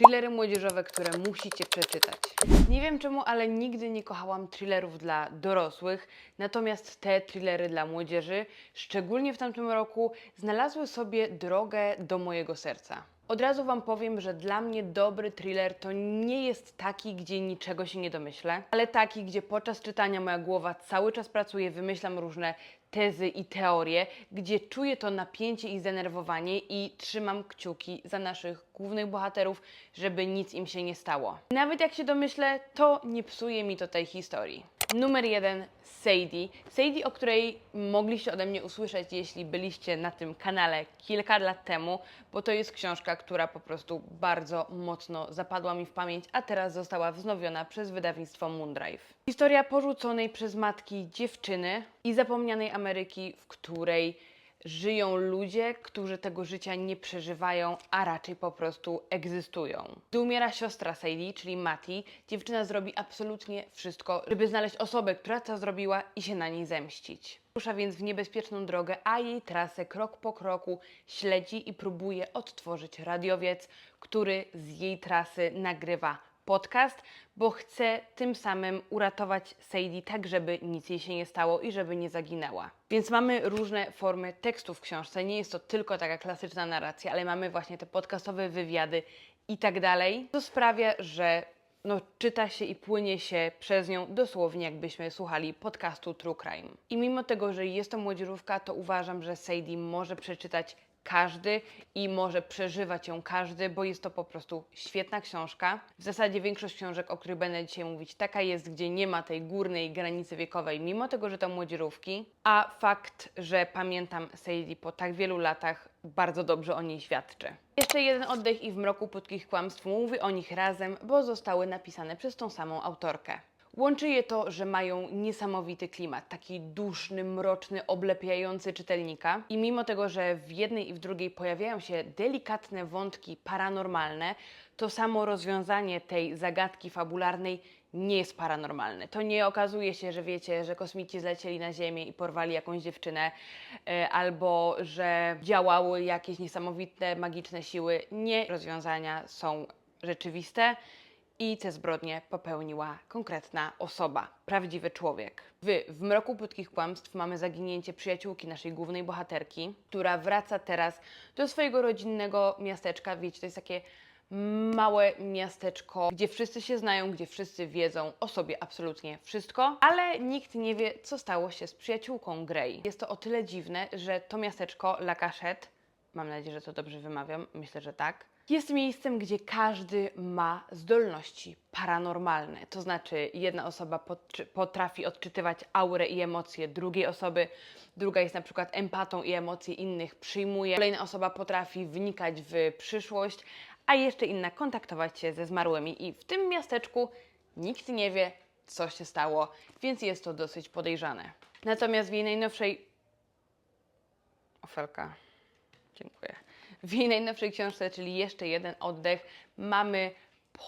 Thrillery młodzieżowe, które musicie przeczytać. Nie wiem czemu, ale nigdy nie kochałam thrillerów dla dorosłych, natomiast te thrillery dla młodzieży, szczególnie w tamtym roku, znalazły sobie drogę do mojego serca. Od razu Wam powiem, że dla mnie dobry thriller to nie jest taki, gdzie niczego się nie domyślę, ale taki, gdzie podczas czytania moja głowa cały czas pracuje, wymyślam różne tezy i teorie, gdzie czuję to napięcie i zdenerwowanie i trzymam kciuki za naszych głównych bohaterów, żeby nic im się nie stało. Nawet jak się domyślę, to nie psuje mi to tej historii. Numer jeden Sadie. Sadie, o której mogliście ode mnie usłyszeć, jeśli byliście na tym kanale kilka lat temu, bo to jest książka, która po prostu bardzo mocno zapadła mi w pamięć, a teraz została wznowiona przez wydawnictwo Moondrive. Historia porzuconej przez matki dziewczyny i zapomnianej Ameryki, w której żyją ludzie, którzy tego życia nie przeżywają, a raczej po prostu egzystują. Gdy umiera siostra Sadie, czyli Mati, dziewczyna zrobi absolutnie wszystko, żeby znaleźć osobę, która to zrobiła i się na niej zemścić. Rusza więc w niebezpieczną drogę, a jej trasę krok po kroku śledzi i próbuje odtworzyć radiowiec, który z jej trasy nagrywa podcast, bo chce tym samym uratować Sadie tak, żeby nic jej się nie stało i żeby nie zaginęła. Więc mamy różne formy tekstów w książce. Nie jest to tylko taka klasyczna narracja, ale mamy właśnie te podcastowe wywiady i tak dalej. To sprawia, że no, czyta się i płynie się przez nią dosłownie, jakbyśmy słuchali podcastu True Crime. I mimo tego, że jest to młodzieżówka, to uważam, że Sadie może przeczytać każdy i może przeżywać ją każdy, bo jest to po prostu świetna książka. W zasadzie większość książek, o których będę dzisiaj mówić, taka jest, gdzie nie ma tej górnej granicy wiekowej, mimo tego, że to młodzieżówki. A fakt, że pamiętam Sadie po tak wielu latach, bardzo dobrze o niej świadczy. Jeszcze jeden oddech i w mroku płytkich kłamstw mówi o nich razem, bo zostały napisane przez tą samą autorkę. Łączy je to, że mają niesamowity klimat, taki duszny, mroczny, oblepiający czytelnika. I mimo tego, że w jednej i w drugiej pojawiają się delikatne wątki paranormalne, to samo rozwiązanie tej zagadki fabularnej nie jest paranormalne. To nie okazuje się, że wiecie, że kosmici zlecieli na Ziemię i porwali jakąś dziewczynę, e, albo że działały jakieś niesamowite, magiczne siły. Nie, rozwiązania są rzeczywiste i te zbrodnie popełniła konkretna osoba, prawdziwy człowiek. Wy, w mroku płytkich kłamstw mamy zaginięcie przyjaciółki naszej głównej bohaterki, która wraca teraz do swojego rodzinnego miasteczka. Wiecie, to jest takie małe miasteczko, gdzie wszyscy się znają, gdzie wszyscy wiedzą o sobie absolutnie wszystko, ale nikt nie wie, co stało się z przyjaciółką Grey. Jest to o tyle dziwne, że to miasteczko La Cachette, mam nadzieję, że to dobrze wymawiam, myślę, że tak, jest miejscem, gdzie każdy ma zdolności paranormalne. To znaczy, jedna osoba potrafi odczytywać aurę i emocje drugiej osoby, druga jest na przykład empatą i emocje innych przyjmuje, kolejna osoba potrafi wnikać w przyszłość, a jeszcze inna kontaktować się ze zmarłymi. I w tym miasteczku nikt nie wie, co się stało, więc jest to dosyć podejrzane. Natomiast w jej najnowszej. Ofelka. Dziękuję. W jej najnowszej książce, czyli Jeszcze jeden oddech, mamy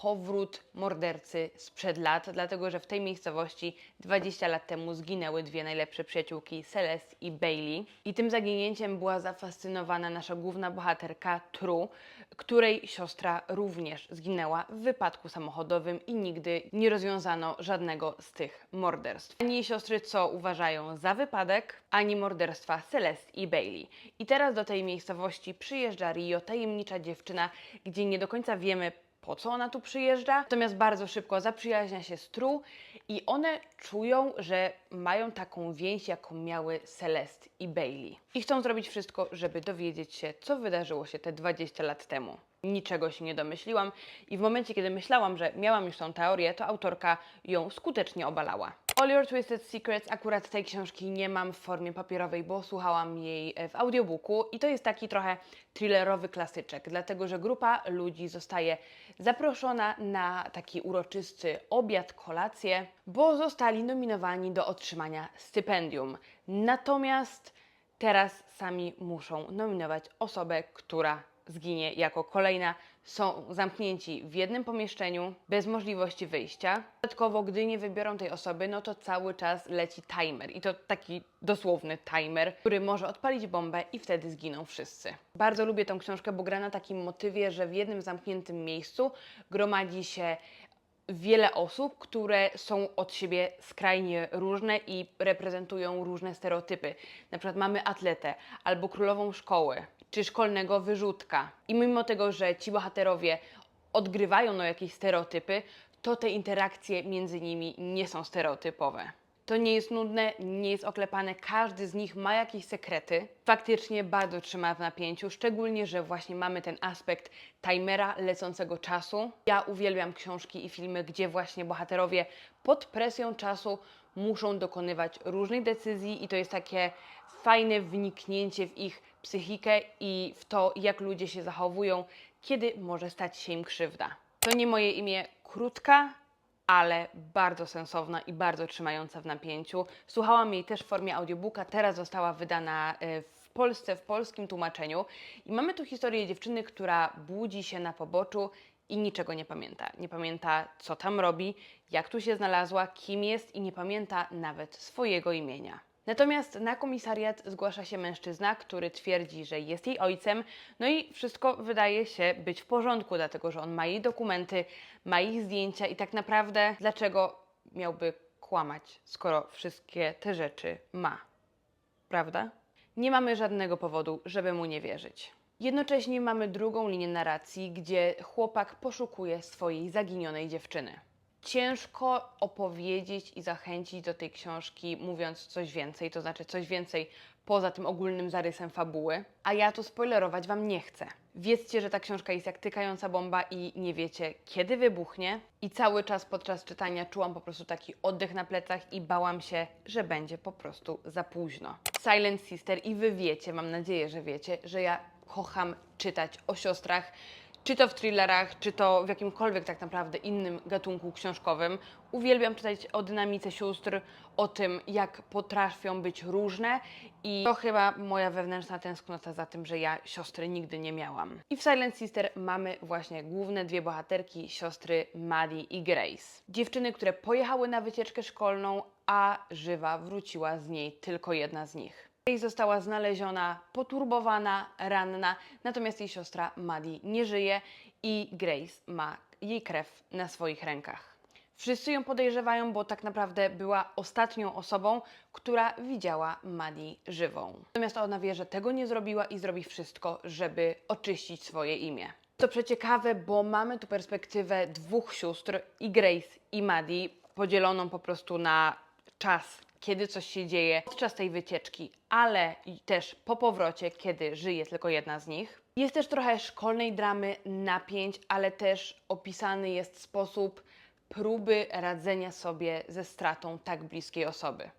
powrót mordercy sprzed lat, dlatego że w tej miejscowości 20 lat temu zginęły dwie najlepsze przyjaciółki, Celeste i Bailey. I tym zaginięciem była zafascynowana nasza główna bohaterka True, której siostra również zginęła w wypadku samochodowym i nigdy nie rozwiązano żadnego z tych morderstw. Ani jej siostry, co uważają za wypadek, ani morderstwa Celeste i Bailey. I teraz do tej miejscowości przyjeżdża Rio, tajemnicza dziewczyna, gdzie nie do końca wiemy, po co ona tu przyjeżdża, natomiast bardzo szybko zaprzyjaźnia się z True i one czują, że mają taką więź, jaką miały Celeste i Bailey. I chcą zrobić wszystko, żeby dowiedzieć się, co wydarzyło się te 20 lat temu. Niczego się nie domyśliłam i w momencie, kiedy myślałam, że miałam już tą teorię, to autorka ją skutecznie obalała. All Your Twisted Secrets, akurat tej książki nie mam w formie papierowej, bo słuchałam jej e, w audiobooku i to jest taki trochę thrillerowy klasyczek, dlatego że grupa ludzi zostaje zaproszona na taki uroczysty obiad, kolację, bo zostali nominowani do otrzymania stypendium. Natomiast teraz sami muszą nominować osobę, która zginie jako kolejna są zamknięci w jednym pomieszczeniu, bez możliwości wyjścia. Dodatkowo, gdy nie wybiorą tej osoby, no to cały czas leci timer i to taki dosłowny timer, który może odpalić bombę i wtedy zginą wszyscy. Bardzo lubię tą książkę, bo gra na takim motywie, że w jednym zamkniętym miejscu gromadzi się wiele osób, które są od siebie skrajnie różne i reprezentują różne stereotypy. Na przykład mamy atletę albo królową szkoły, czy szkolnego wyrzutka. I mimo tego, że ci bohaterowie odgrywają no, jakieś stereotypy, to te interakcje między nimi nie są stereotypowe. To nie jest nudne, nie jest oklepane, każdy z nich ma jakieś sekrety. Faktycznie bardzo trzyma w napięciu, szczególnie, że właśnie mamy ten aspekt timera lecącego czasu. Ja uwielbiam książki i filmy, gdzie właśnie bohaterowie pod presją czasu muszą dokonywać różnych decyzji i to jest takie fajne wniknięcie w ich psychikę i w to, jak ludzie się zachowują, kiedy może stać się im krzywda. To nie moje imię, krótka, ale bardzo sensowna i bardzo trzymająca w napięciu. Słuchałam jej też w formie audiobooka, teraz została wydana e, w Polsce w polskim tłumaczeniu. I mamy tu historię dziewczyny, która budzi się na poboczu i niczego nie pamięta. Nie pamięta, co tam robi, jak tu się znalazła, kim jest i nie pamięta nawet swojego imienia. Natomiast na komisariat zgłasza się mężczyzna, który twierdzi, że jest jej ojcem, no i wszystko wydaje się być w porządku, dlatego że on ma jej dokumenty, ma ich zdjęcia i tak naprawdę dlaczego miałby kłamać, skoro wszystkie te rzeczy ma? Prawda? Nie mamy żadnego powodu, żeby mu nie wierzyć. Jednocześnie mamy drugą linię narracji, gdzie chłopak poszukuje swojej zaginionej dziewczyny. Ciężko opowiedzieć i zachęcić do tej książki, mówiąc coś więcej, to znaczy coś więcej poza tym ogólnym zarysem fabuły, a ja to spoilerować Wam nie chcę. Wiedzcie, że ta książka jest jak tykająca bomba i nie wiecie, kiedy wybuchnie. I cały czas podczas czytania czułam po prostu taki oddech na plecach i bałam się, że będzie po prostu za późno. Silent Sister i Wy wiecie, mam nadzieję, że wiecie, że ja kocham czytać o siostrach, czy to w thrillerach, czy to w jakimkolwiek tak naprawdę innym gatunku książkowym. Uwielbiam czytać o dynamice sióstr, o tym, jak potrafią być różne i to chyba moja wewnętrzna tęsknota za tym, że ja siostry nigdy nie miałam. I w Silent Sister mamy właśnie główne dwie bohaterki, siostry Maddie i Grace. Dziewczyny, które pojechały na wycieczkę szkolną, a żywa wróciła z niej tylko jedna z nich. Grace została znaleziona poturbowana, ranna, natomiast jej siostra Maddie nie żyje i Grace ma jej krew na swoich rękach. Wszyscy ją podejrzewają, bo tak naprawdę była ostatnią osobą, która widziała Maddie żywą. Natomiast ona wie, że tego nie zrobiła i zrobi wszystko, żeby oczyścić swoje imię. To przeciekawe, bo mamy tu perspektywę dwóch sióstr, i Grace i Maddie, podzieloną po prostu na czas, kiedy coś się dzieje podczas tej wycieczki, ale też po powrocie, kiedy żyje tylko jedna z nich. Jest też trochę szkolnej dramy, napięć, ale też opisany jest sposób próby radzenia sobie ze stratą tak bliskiej osoby.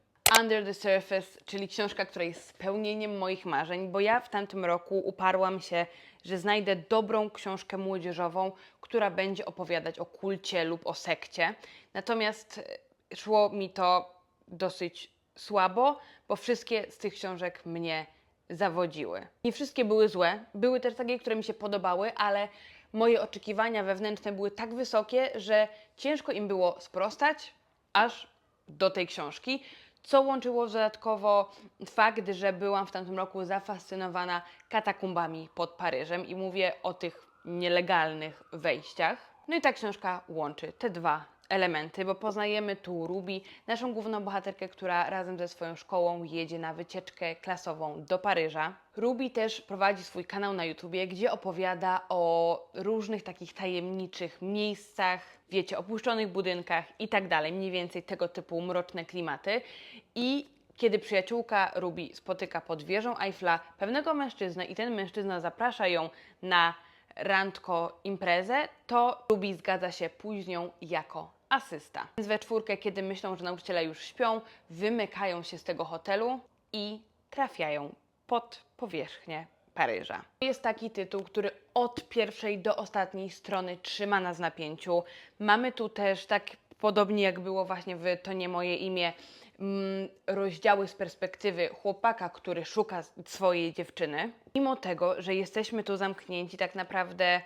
Under the Surface, czyli książka, która jest spełnieniem moich marzeń, bo ja w tamtym roku uparłam się, że znajdę dobrą książkę młodzieżową, która będzie opowiadać o kulcie lub o sekcie. Natomiast e, szło mi to dosyć słabo, bo wszystkie z tych książek mnie zawodziły. Nie wszystkie były złe, były też takie, które mi się podobały, ale moje oczekiwania wewnętrzne były tak wysokie, że ciężko im było sprostać, aż do tej książki, co łączyło dodatkowo fakt, że byłam w tamtym roku zafascynowana katakumbami pod Paryżem i mówię o tych nielegalnych wejściach. No i ta książka łączy te dwa elementy, bo poznajemy tu Ruby, naszą główną bohaterkę, która razem ze swoją szkołą jedzie na wycieczkę klasową do Paryża. Ruby też prowadzi swój kanał na YouTubie, gdzie opowiada o różnych takich tajemniczych miejscach, wiecie, opuszczonych budynkach i tak dalej, mniej więcej tego typu mroczne klimaty. I kiedy przyjaciółka Ruby spotyka pod wieżą Eiffla pewnego mężczyznę i ten mężczyzna zaprasza ją na randko imprezę, to Ruby zgadza się nią jako asysta. Więc we czwórkę, kiedy myślą, że nauczyciele już śpią, wymykają się z tego hotelu i trafiają pod powierzchnię Paryża. Jest taki tytuł, który od pierwszej do ostatniej strony trzyma nas napięciu. Mamy tu też, tak podobnie jak było właśnie w To nie moje imię, mm, rozdziały z perspektywy chłopaka, który szuka swojej dziewczyny. Mimo tego, że jesteśmy tu zamknięci tak naprawdę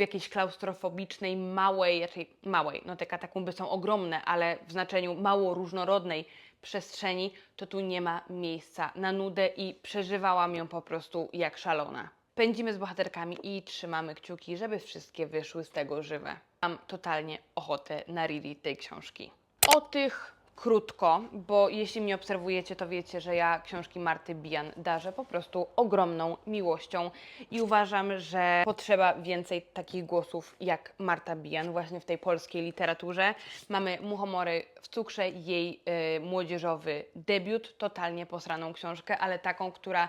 w jakiejś klaustrofobicznej, małej, raczej małej, no te katakumby są ogromne, ale w znaczeniu mało różnorodnej przestrzeni, to tu nie ma miejsca na nudę i przeżywałam ją po prostu jak szalona. Pędzimy z bohaterkami i trzymamy kciuki, żeby wszystkie wyszły z tego żywe. Mam totalnie ochotę na read tej książki. O tych krótko, bo jeśli mnie obserwujecie, to wiecie, że ja książki Marty Bijan darzę po prostu ogromną miłością i uważam, że potrzeba więcej takich głosów jak Marta Bijan właśnie w tej polskiej literaturze. Mamy Muchomory w cukrze, jej y, młodzieżowy debiut, totalnie posraną książkę, ale taką, która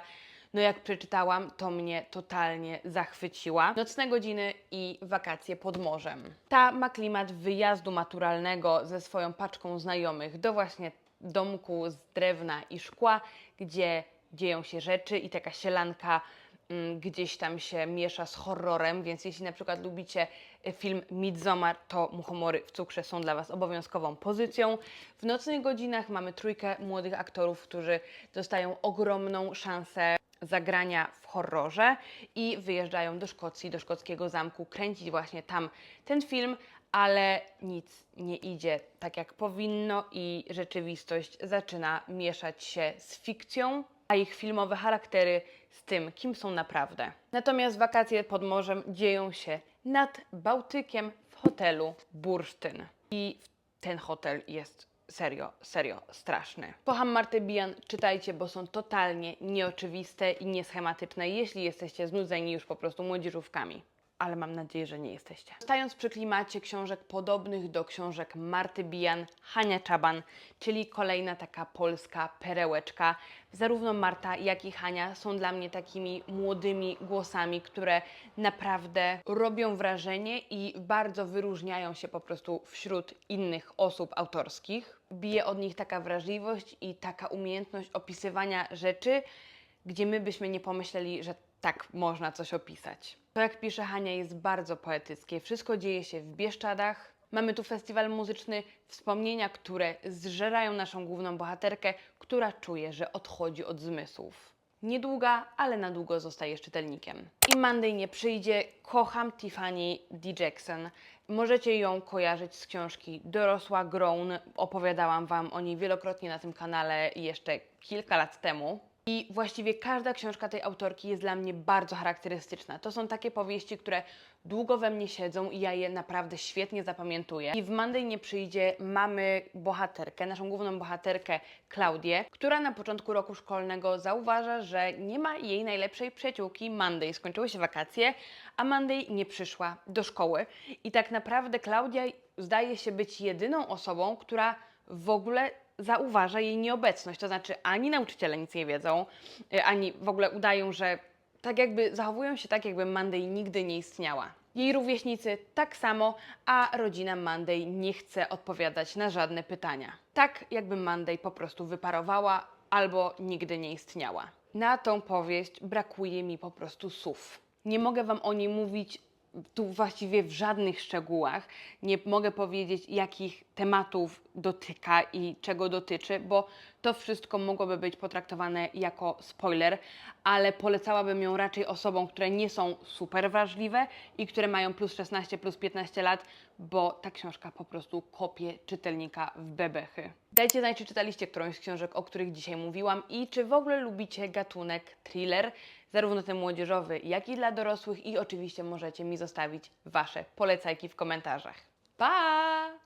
no jak przeczytałam, to mnie totalnie zachwyciła. Nocne godziny i wakacje pod morzem. Ta ma klimat wyjazdu maturalnego ze swoją paczką znajomych do właśnie domku z drewna i szkła, gdzie dzieją się rzeczy i taka sielanka mm, gdzieś tam się miesza z horrorem, więc jeśli na przykład lubicie y, film Midsommar, to Muchomory w cukrze są dla Was obowiązkową pozycją. W nocnych godzinach mamy trójkę młodych aktorów, którzy dostają ogromną szansę zagrania w horrorze i wyjeżdżają do Szkocji, do szkockiego zamku, kręcić właśnie tam ten film, ale nic nie idzie tak jak powinno i rzeczywistość zaczyna mieszać się z fikcją, a ich filmowe charaktery z tym, kim są naprawdę. Natomiast wakacje pod morzem dzieją się nad Bałtykiem w hotelu Bursztyn. I ten hotel jest serio, serio straszny. Kocham Martę Bijan, czytajcie, bo są totalnie nieoczywiste i nieschematyczne, jeśli jesteście znudzeni już po prostu młodzieżówkami. Ale mam nadzieję, że nie jesteście. Stając przy klimacie książek podobnych do książek Marty Bijan, Hania Czaban, czyli kolejna taka polska perełeczka. Zarówno Marta, jak i Hania są dla mnie takimi młodymi głosami, które naprawdę robią wrażenie i bardzo wyróżniają się po prostu wśród innych osób autorskich. Bije od nich taka wrażliwość i taka umiejętność opisywania rzeczy, gdzie my byśmy nie pomyśleli, że tak można coś opisać. To, jak pisze Hania, jest bardzo poetyckie. Wszystko dzieje się w Bieszczadach. Mamy tu festiwal muzyczny, wspomnienia, które zżerają naszą główną bohaterkę, która czuje, że odchodzi od zmysłów. Niedługa, ale na długo zostajesz czytelnikiem. I Monday nie przyjdzie. Kocham Tiffany D. Jackson. Możecie ją kojarzyć z książki Dorosła Grown. Opowiadałam Wam o niej wielokrotnie na tym kanale jeszcze kilka lat temu. I właściwie każda książka tej autorki jest dla mnie bardzo charakterystyczna. To są takie powieści, które długo we mnie siedzą i ja je naprawdę świetnie zapamiętuję. I w Monday nie przyjdzie mamy bohaterkę, naszą główną bohaterkę Klaudię, która na początku roku szkolnego zauważa, że nie ma jej najlepszej przyjaciółki Monday. Skończyły się wakacje, a Monday nie przyszła do szkoły. I tak naprawdę Klaudia zdaje się być jedyną osobą, która w ogóle zauważa jej nieobecność. To znaczy, ani nauczyciele nic nie wiedzą, y, ani w ogóle udają, że tak jakby zachowują się tak, jakby Monday nigdy nie istniała. Jej rówieśnicy tak samo, a rodzina Monday nie chce odpowiadać na żadne pytania. Tak, jakby Monday po prostu wyparowała albo nigdy nie istniała. Na tą powieść brakuje mi po prostu słów. Nie mogę Wam o niej mówić tu właściwie w żadnych szczegółach. Nie mogę powiedzieć, jakich tematów dotyka i czego dotyczy, bo to wszystko mogłoby być potraktowane jako spoiler, ale polecałabym ją raczej osobom, które nie są super wrażliwe i które mają plus 16, plus 15 lat, bo ta książka po prostu kopie czytelnika w bebechy. Dajcie znać, czy czytaliście którąś z książek, o których dzisiaj mówiłam i czy w ogóle lubicie gatunek thriller, zarówno ten młodzieżowy, jak i dla dorosłych i oczywiście możecie mi zostawić Wasze polecajki w komentarzach. Pa!